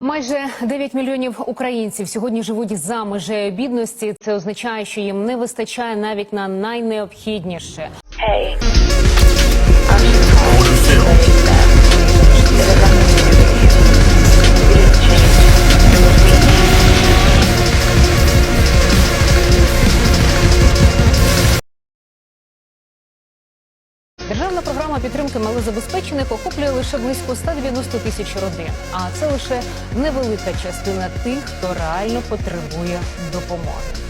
Майже 9 мільйонів українців сьогодні живуть за межею бідності. Це означає, що їм не вистачає навіть на найнеобхідніше. Hey. Державна програма підтримки малозабезпечених охоплює лише близько 190 тисяч родин. А це лише невелика частина тих, хто реально потребує допомоги.